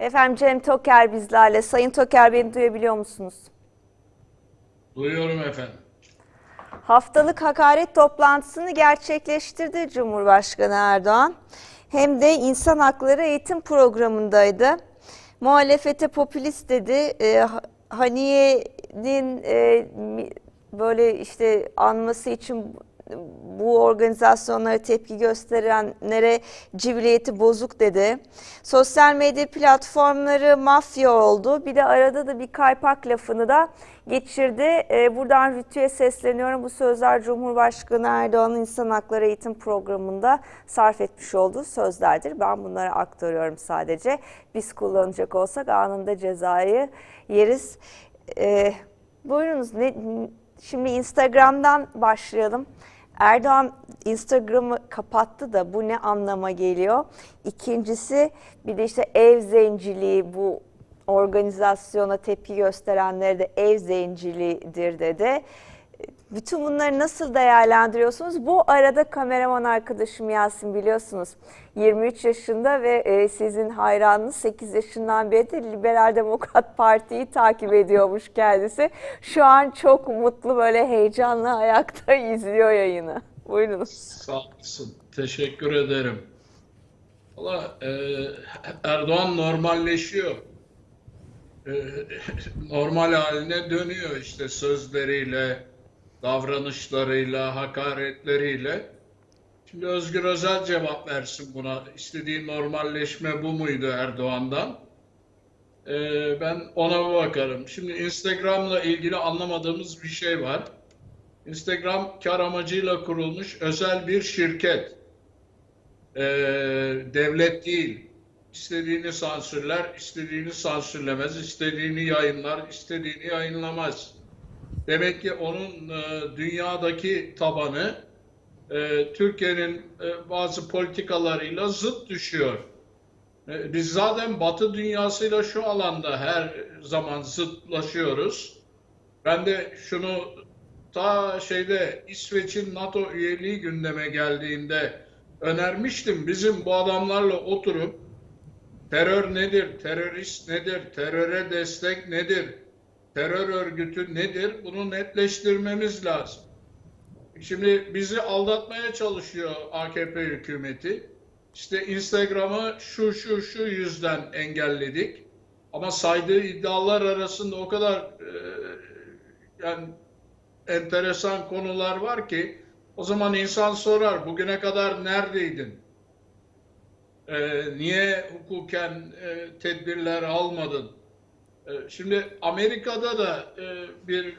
Efendim Cem Toker bizlerle. Sayın Toker beni duyabiliyor musunuz? Duyuyorum efendim. Haftalık hakaret toplantısını gerçekleştirdi Cumhurbaşkanı Erdoğan. Hem de insan hakları eğitim programındaydı. Muhalefete popülist dedi. E, Haniye'nin e, böyle işte anması için bu organizasyonlara tepki gösterenlere civiliyeti bozuk dedi. Sosyal medya platformları mafya oldu. Bir de arada da bir kaypak lafını da geçirdi. Ee, buradan Rütü'ye sesleniyorum. Bu sözler Cumhurbaşkanı Erdoğan'ın İnsan Hakları Eğitim Programı'nda sarf etmiş olduğu sözlerdir. Ben bunları aktarıyorum sadece. Biz kullanacak olsak anında cezayı yeriz. Ee, buyurunuz. Ne, şimdi Instagram'dan başlayalım. Erdoğan Instagram'ı kapattı da bu ne anlama geliyor? İkincisi bir de işte ev zenciliği bu organizasyona tepki gösterenlere de ev zenciliğidir dedi. Bütün bunları nasıl değerlendiriyorsunuz? Bu arada kameraman arkadaşım Yasin biliyorsunuz 23 yaşında ve e, sizin hayranınız 8 yaşından beri de Liberal Demokrat Parti'yi takip ediyormuş kendisi. Şu an çok mutlu böyle heyecanla ayakta izliyor yayını. Buyurunuz. Sağ olasın. Teşekkür ederim. Valla e, Erdoğan normalleşiyor. E, normal haline dönüyor işte sözleriyle, davranışlarıyla, hakaretleriyle. Şimdi Özgür Özel cevap versin buna. İstediği normalleşme bu muydu Erdoğan'dan? E, ben ona bakarım. Şimdi Instagram'la ilgili anlamadığımız bir şey var. Instagram kar amacıyla kurulmuş özel bir şirket. Ee, devlet değil. İstediğini sansürler, istediğini sansürlemez, istediğini yayınlar, istediğini yayınlamaz. Demek ki onun e, dünyadaki tabanı e, Türkiye'nin e, bazı politikalarıyla zıt düşüyor. E, biz zaten Batı dünyasıyla şu alanda her zaman zıtlaşıyoruz. Ben de şunu ta şeyde İsveç'in NATO üyeliği gündeme geldiğinde önermiştim. Bizim bu adamlarla oturup terör nedir, terörist nedir, teröre destek nedir, terör örgütü nedir bunu netleştirmemiz lazım. Şimdi bizi aldatmaya çalışıyor AKP hükümeti. İşte Instagram'ı şu şu şu yüzden engelledik. Ama saydığı iddialar arasında o kadar e, yani enteresan konular var ki o zaman insan sorar bugüne kadar neredeydin? Ee, niye hukuken e, tedbirler almadın? Ee, şimdi Amerika'da da e, bir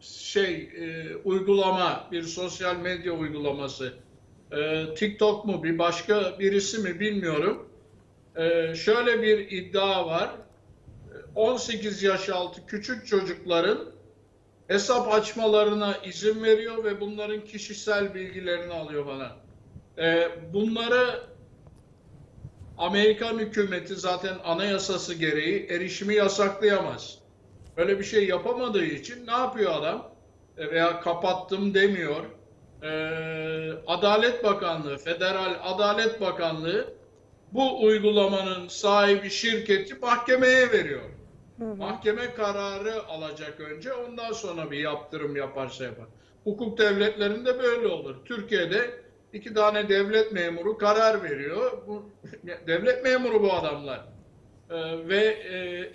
şey e, uygulama, bir sosyal medya uygulaması, e, TikTok mu bir başka birisi mi bilmiyorum. Şöyle bir iddia var. 18 yaş altı küçük çocukların hesap açmalarına izin veriyor ve bunların kişisel bilgilerini alıyor bana. Bunları Amerikan hükümeti zaten anayasası gereği erişimi yasaklayamaz. Öyle bir şey yapamadığı için ne yapıyor adam? E, veya kapattım demiyor. Ee, Adalet Bakanlığı, Federal Adalet Bakanlığı bu uygulamanın sahibi şirketi mahkemeye veriyor. Mahkeme kararı alacak önce ondan sonra bir yaptırım yaparsa yapar. Hukuk devletlerinde böyle olur. Türkiye'de iki tane devlet memuru karar veriyor. Bu, devlet memuru bu adamlar. Ee, ve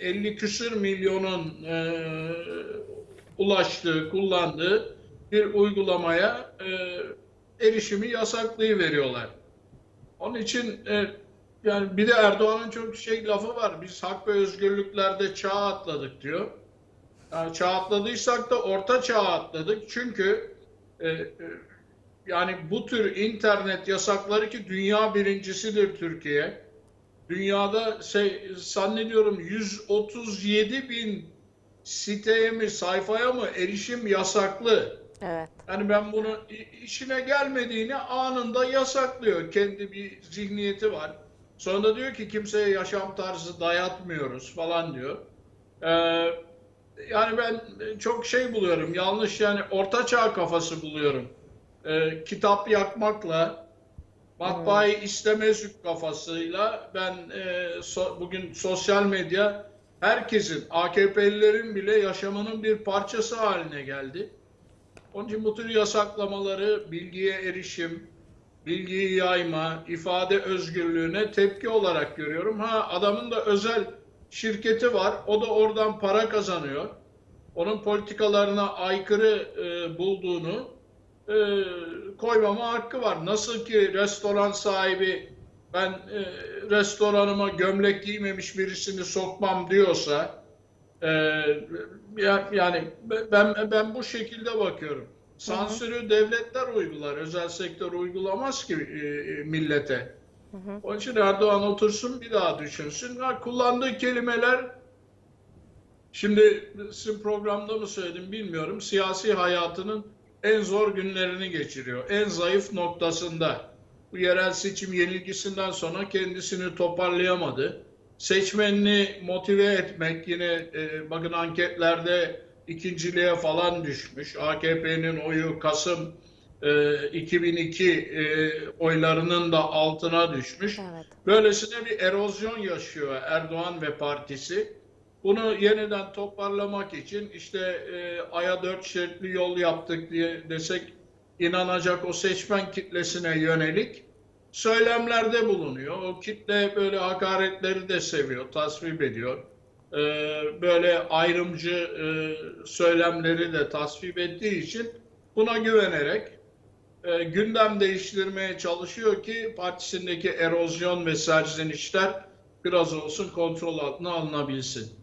e, 50 küsür milyonun e, ulaştığı, kullandığı bir uygulamaya e, erişimi yasaklayıveriyorlar. Onun için e, yani bir de Erdoğan'ın çok şey lafı var. Biz hak ve özgürlüklerde çağ atladık diyor. Yani çağ atladıysak da orta çağ atladık. Çünkü e, e, yani bu tür internet yasakları ki dünya birincisidir Türkiye. Dünyada şey zannediyorum 137 bin siteye mi sayfaya mı erişim yasaklı. Evet. Yani ben bunu işine gelmediğini anında yasaklıyor. Kendi bir zihniyeti var. Sonra da diyor ki kimseye yaşam tarzı dayatmıyoruz falan diyor. Ee, yani ben çok şey buluyorum. Yanlış yani ortaçağ kafası buluyorum. Ee, kitap yakmakla Matbaayı istemezlik kafasıyla ben e, so- bugün sosyal medya herkesin, AKP'lilerin bile yaşamının bir parçası haline geldi. Onun için bu tür yasaklamaları bilgiye erişim, bilgiyi yayma, ifade özgürlüğüne tepki olarak görüyorum. Ha adamın da özel şirketi var. O da oradan para kazanıyor. Onun politikalarına aykırı e, bulduğunu e, koymama hakkı var. Nasıl ki restoran sahibi ben e, restoranıma gömlek giymemiş birisini sokmam diyorsa e, ya- yani ben ben bu şekilde bakıyorum. Sansürü devletler uygular, özel sektör uygulamaz ki e, e, millete. Onun için Erdoğan otursun bir daha düşünsün. Ha, kullandığı kelimeler Şimdi sizin programda mı söyledim bilmiyorum. Siyasi hayatının en zor günlerini geçiriyor. En zayıf noktasında. Bu yerel seçim yenilgisinden sonra kendisini toparlayamadı. Seçmenini motive etmek yine e, bakın anketlerde ikinciliğe falan düşmüş. AKP'nin oyu Kasım e, 2002 e, oylarının da altına düşmüş. Evet. Böylesine bir erozyon yaşıyor Erdoğan ve partisi. Bunu yeniden toparlamak için işte e, aya dört şeritli yol yaptık diye desek inanacak o seçmen kitlesine yönelik söylemlerde bulunuyor. O kitle böyle hakaretleri de seviyor, tasvip ediyor. E, böyle ayrımcı e, söylemleri de tasvip ettiği için buna güvenerek e, gündem değiştirmeye çalışıyor ki partisindeki erozyon ve serzenişler biraz olsun kontrol altına alınabilsin.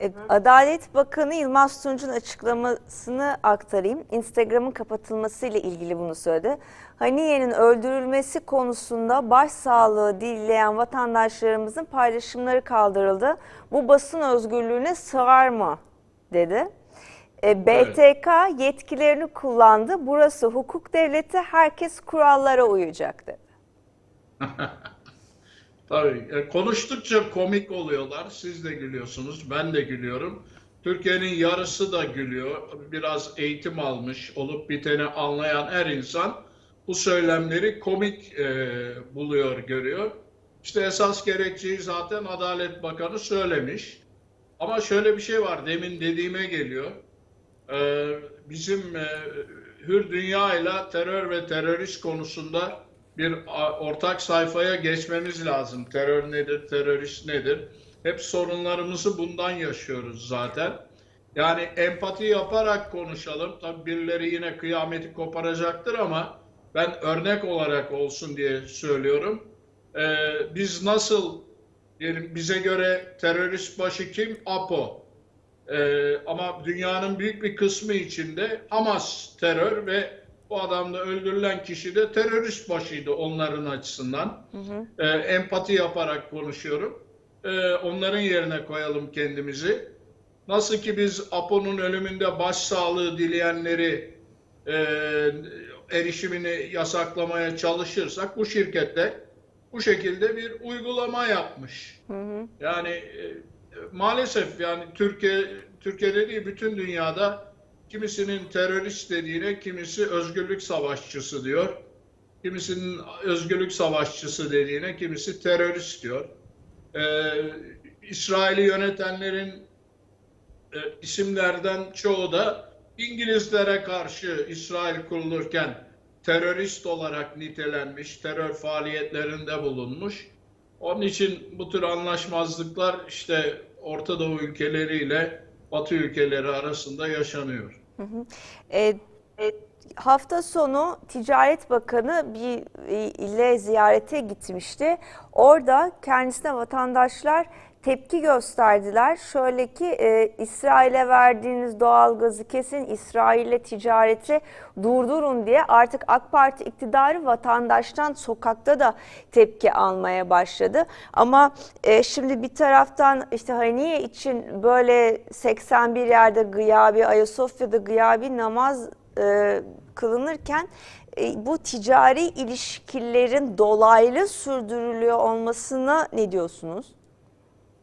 E, Adalet Bakanı Yılmaz Tunç'un açıklamasını aktarayım. Instagram'ın kapatılmasıyla ilgili bunu söyledi. Haniye'nin öldürülmesi konusunda başsağlığı dileyen vatandaşlarımızın paylaşımları kaldırıldı. Bu basın özgürlüğüne sığar mı? dedi. E, BTK yetkilerini kullandı. Burası hukuk devleti, herkes kurallara uyacak dedi. Tabii e, konuştukça komik oluyorlar. Siz de gülüyorsunuz, ben de gülüyorum. Türkiye'nin yarısı da gülüyor. Biraz eğitim almış, olup biteni anlayan her insan bu söylemleri komik e, buluyor, görüyor. İşte esas gerekçeyi zaten Adalet Bakanı söylemiş. Ama şöyle bir şey var, demin dediğime geliyor. Ee, bizim e, Hür Dünya ile terör ve terörist konusunda bir ortak sayfaya geçmemiz lazım. Terör nedir, terörist nedir? Hep sorunlarımızı bundan yaşıyoruz zaten. Yani empati yaparak konuşalım. Tabii birileri yine kıyameti koparacaktır ama ben örnek olarak olsun diye söylüyorum. Ee, biz nasıl diyelim bize göre terörist başı kim? APO. Ee, ama dünyanın büyük bir kısmı içinde Hamas terör ve bu adamda öldürülen kişi de terörist başıydı onların açısından. Ee, empati yaparak konuşuyorum. Ee, onların yerine koyalım kendimizi. Nasıl ki biz Apo'nun ölümünde başsağlığı dileyenleri e, erişimini yasaklamaya çalışırsak bu şirkette bu şekilde bir uygulama yapmış. Yani e, maalesef yani Türkiye Türkiye'de değil bütün dünyada kimisinin terörist dediğine kimisi özgürlük savaşçısı diyor. Kimisinin özgürlük savaşçısı dediğine kimisi terörist diyor. Ee, İsrail'i yönetenlerin e, isimlerden çoğu da İngilizlere karşı İsrail kurulurken terörist olarak nitelenmiş, terör faaliyetlerinde bulunmuş. Onun için bu tür anlaşmazlıklar işte Orta Doğu ülkeleriyle Batı ülkeleri arasında yaşanıyor. E, e, hafta sonu Ticaret Bakanı bir e, ile ziyarete gitmişti. Orada kendisine vatandaşlar tepki gösterdiler. Şöyle ki e, İsrail'e verdiğiniz doğalgazı kesin, İsrail'le ticareti durdurun diye artık AK Parti iktidarı vatandaştan sokakta da tepki almaya başladı. Ama e, şimdi bir taraftan işte Haniye için böyle 81 yerde gıyabi, Ayasofya'da gıyabi namaz e, kılınırken e, bu ticari ilişkilerin dolaylı sürdürülüyor olmasına ne diyorsunuz?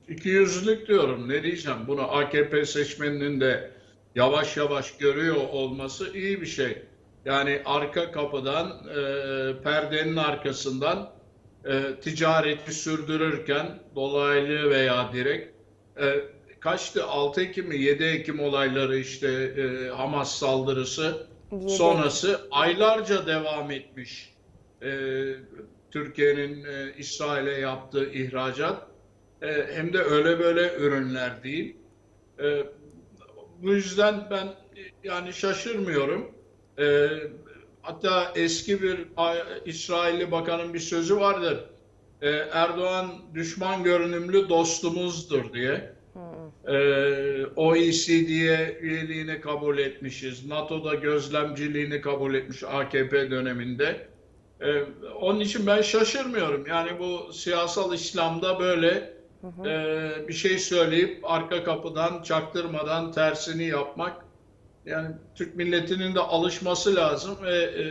İki yüzlülük diyorum. Ne diyeceğim? Bunu AKP seçmeninin de yavaş yavaş görüyor olması iyi bir şey. Yani arka kapıdan, e, perdenin arkasından e, ticareti sürdürürken dolaylı veya direkt e, kaçtı? 6 Ekim mi 7 Ekim olayları işte e, Hamas saldırısı sonrası aylarca devam etmiş. E, Türkiye'nin e, İsrail'e yaptığı ihracat E, hem de öyle böyle ürünler değil. E, bu yüzden ben e, yani şaşırmıyorum. E, hatta eski bir İsrailli bakanın bir sözü vardır. E, Erdoğan düşman görünümlü dostumuzdur diye. Ee, OECD'ye üyeliğini kabul etmişiz. NATO'da gözlemciliğini kabul etmiş AKP döneminde. Ee, onun için ben şaşırmıyorum. Yani bu siyasal İslam'da böyle e, bir şey söyleyip arka kapıdan çaktırmadan tersini yapmak yani Türk milletinin de alışması lazım ve e,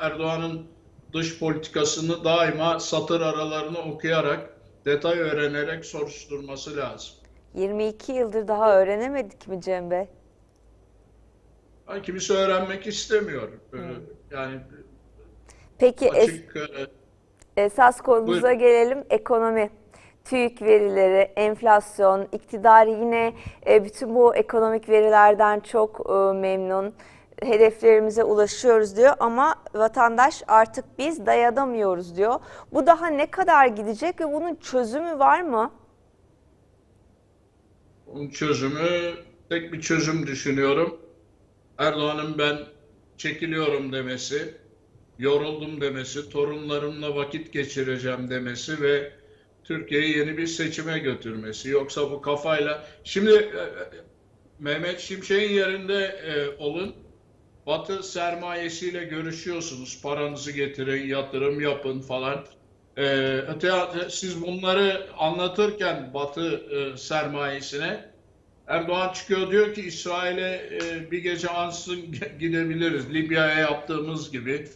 Erdoğan'ın dış politikasını daima satır aralarını okuyarak, detay öğrenerek soruşturması lazım. 22 yıldır daha öğrenemedik mi Cem Bey? Yani kimisi öğrenmek istemiyor. Ee, Yani Peki es- açık e, esas konumuza Buyurun. gelelim ekonomi. TÜİK verileri, enflasyon, iktidar yine e, bütün bu ekonomik verilerden çok e, memnun. Hedeflerimize ulaşıyoruz diyor ama vatandaş artık biz dayanamıyoruz diyor. Bu daha ne kadar gidecek ve bunun çözümü var mı? bunun çözümü tek bir çözüm düşünüyorum. Erdoğan'ın ben çekiliyorum demesi, yoruldum demesi, torunlarımla vakit geçireceğim demesi ve Türkiye'yi yeni bir seçime götürmesi. Yoksa bu kafayla şimdi e, e, Mehmet Şimşek'in yerinde e, olun. Batı sermayesiyle görüşüyorsunuz. Paranızı getirin, yatırım yapın falan. Ee, öte siz bunları anlatırken Batı e, sermayesine Erdoğan çıkıyor diyor ki İsrail'e e, bir gece ansın gidebiliriz. Libya'ya yaptığımız gibi,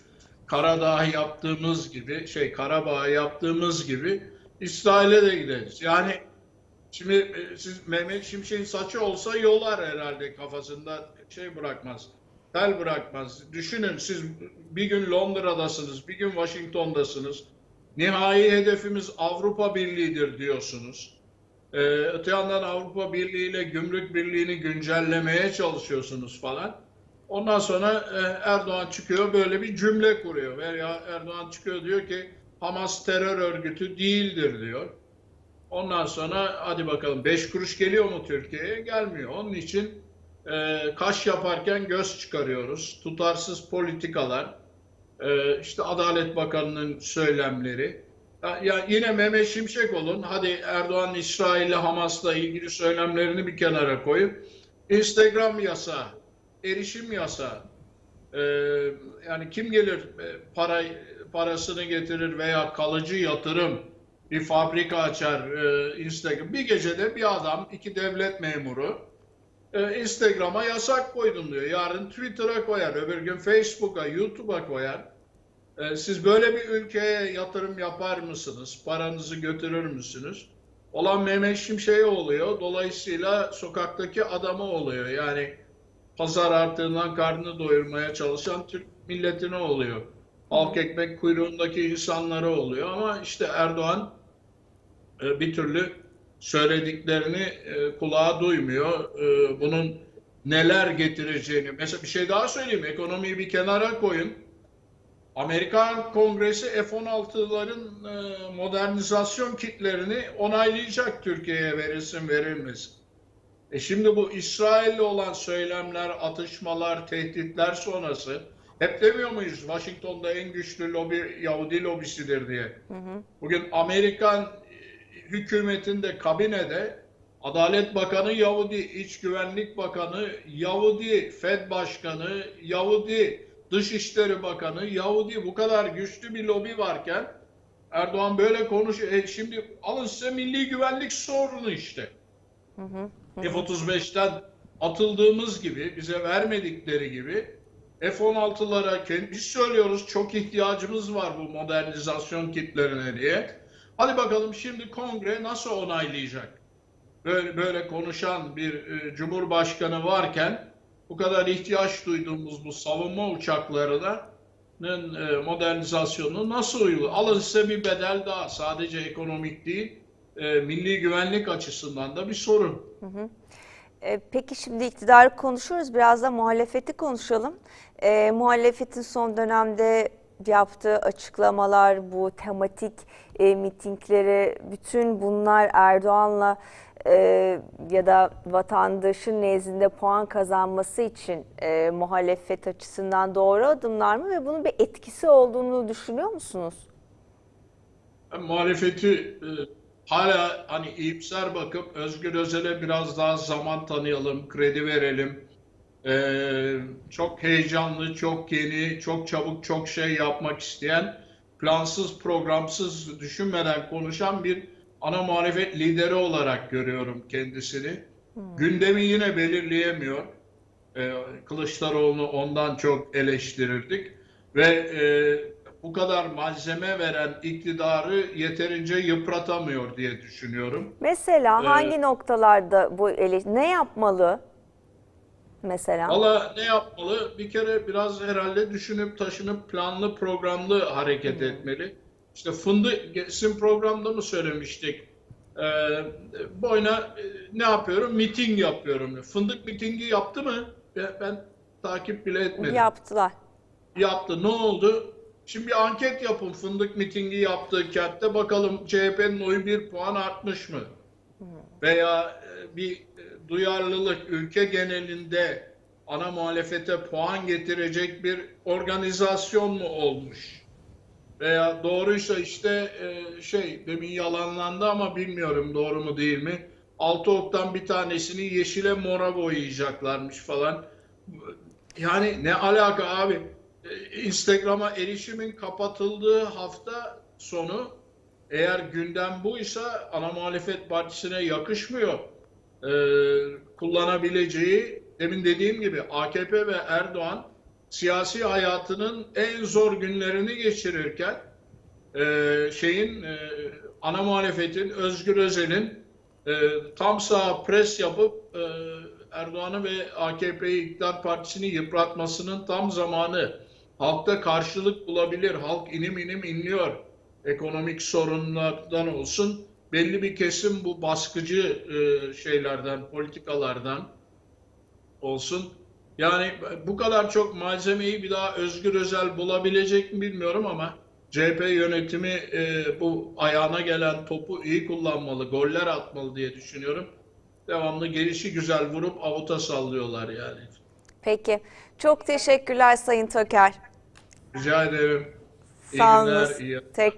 Karadağ'a yaptığımız gibi, şey Karabağ'a yaptığımız gibi İsrail'e de gideriz. Yani Şimdi e, siz Mehmet Şimşek'in saçı olsa yolar herhalde kafasında şey bırakmaz. Tel bırakmaz. Düşünün siz bir gün Londra'dasınız, bir gün Washington'dasınız. Nihai hedefimiz Avrupa Birliği'dir diyorsunuz. Ee, öte yandan Avrupa Birliği ile Gümrük Birliği'ni güncellemeye çalışıyorsunuz falan. Ondan sonra e, Erdoğan çıkıyor böyle bir cümle kuruyor. Veya Erdoğan çıkıyor diyor ki Hamas terör örgütü değildir diyor. Ondan sonra hadi bakalım 5 kuruş geliyor mu Türkiye'ye? Gelmiyor. Onun için e, kaş yaparken göz çıkarıyoruz. Tutarsız politikalar, e, işte Adalet Bakanı'nın söylemleri. Ya, ya yine Mehmet Şimşek olun. Hadi Erdoğan İsrail'le Hamas'la ilgili söylemlerini bir kenara koyup Instagram yasağı, erişim yasağı. E, yani kim gelir e, para parasını getirir veya kalıcı yatırım bir fabrika açar e, Instagram. Bir gecede bir adam, iki devlet memuru e, Instagram'a yasak koydum diyor. Yarın Twitter'a koyar, öbür gün Facebook'a, YouTube'a koyar. E, siz böyle bir ülkeye yatırım yapar mısınız? Paranızı götürür müsünüz? Olan Mehmet Şimşek'e oluyor. Dolayısıyla sokaktaki adamı oluyor. Yani pazar artığından karnını doyurmaya çalışan Türk milletine oluyor. Halk ekmek kuyruğundaki insanlara oluyor ama işte Erdoğan e, bir türlü söylediklerini e, kulağa duymuyor. E, Bunun neler getireceğini. Mesela bir şey daha söyleyeyim. Ekonomiyi bir kenara koyun. Amerikan Kongresi F-16'ların e, modernizasyon kitlerini onaylayacak Türkiye'ye verilsin verilmesin. E şimdi bu İsrail'le olan söylemler, atışmalar, tehditler sonrası hep demiyor muyuz Washington'da en güçlü lobi Yahudi lobisidir diye. Bugün Amerikan e, hükümetinde, kabinede Adalet Bakanı Yahudi, İç Güvenlik Bakanı Yahudi, Fed Başkanı Yahudi, Dışişleri Bakanı Yahudi bu kadar güçlü bir lobi varken Erdoğan böyle konuşuyor. E şimdi alın size milli güvenlik sorunu işte. F-35'ten atıldığımız gibi, bize vermedikleri gibi F-16'lara kend- biz söylüyoruz çok ihtiyacımız var bu modernizasyon kitlerine diye. Hadi bakalım şimdi kongre nasıl onaylayacak? Böyle böyle konuşan bir e, cumhurbaşkanı varken bu kadar ihtiyaç duyduğumuz bu savunma uçaklarının e, modernizasyonu nasıl uygulanır? Alın size bir bedel daha. Sadece ekonomik değil, e, milli güvenlik açısından da bir sorun. E, Peki şimdi iktidarı konuşuyoruz. Biraz da muhalefeti konuşalım. E, muhalefetin son dönemde yaptığı açıklamalar, bu tematik e, mitingleri, bütün bunlar Erdoğan'la e, ya da vatandaşın nezdinde puan kazanması için e, muhalefet açısından doğru adımlar mı ve bunun bir etkisi olduğunu düşünüyor musunuz? Ben muhalefeti e, hala hani iyimser bakıp Özgür Özel'e biraz daha zaman tanıyalım, kredi verelim. E, çok heyecanlı, çok yeni, çok çabuk çok şey yapmak isteyen, plansız, programsız, düşünmeden konuşan bir ana muhalefet lideri olarak görüyorum kendisini. Gündemi yine belirleyemiyor. E, Kılıçdaroğlu'nu ondan çok eleştirirdik ve e, bu kadar malzeme veren iktidarı yeterince yıpratamıyor diye düşünüyorum. Mesela Ee, hangi noktalarda bu ele ne yapmalı mesela? Valla ne yapmalı? Bir kere biraz herhalde düşünüp taşınıp planlı programlı hareket etmeli. İşte fındık geçsin programda mı söylemiştik? Ee, boyuna e, ne yapıyorum? Miting yapıyorum. Fındık mitingi yaptı mı? Ben, ben takip bile etmedim. Yaptılar. yaptı. Ne oldu? Şimdi bir anket yapın fındık mitingi yaptığı kentte bakalım CHP'nin oyu bir puan artmış mı? Veya e, bir e, duyarlılık ülke genelinde ana muhalefete puan getirecek bir organizasyon mu olmuş? Veya doğruysa işte e, şey demin yalanlandı ama bilmiyorum doğru mu değil mi? Altı oktan bir tanesini yeşile mora boyayacaklarmış falan. Yani ne alaka abi? Ee, Instagram'a erişimin kapatıldığı hafta sonu eğer gündem buysa ana muhalefet partisine yakışmıyor. Ee, kullanabileceği demin dediğim gibi AKP ve Erdoğan siyasi hayatının en zor günlerini geçirirken e, şeyin e, ana muhalefetin Özgür Özel'in e, tam sağ pres yapıp e, Erdoğan'ı ve AKP'yi iktidar partisini yıpratmasının tam zamanı. Halkta karşılık bulabilir. Halk inim inim inliyor. Ekonomik sorunlardan olsun. Belli bir kesim bu baskıcı e, şeylerden, politikalardan olsun. Yani bu kadar çok malzemeyi bir daha Özgür Özel bulabilecek mi bilmiyorum ama CHP yönetimi e, bu ayağına gelen topu iyi kullanmalı, goller atmalı diye düşünüyorum. Devamlı gelişi güzel vurup avuta sallıyorlar yani. Peki. Çok teşekkürler Sayın Töker. Rica ederim. İyi Sağ günler, olun. iyi Tekrar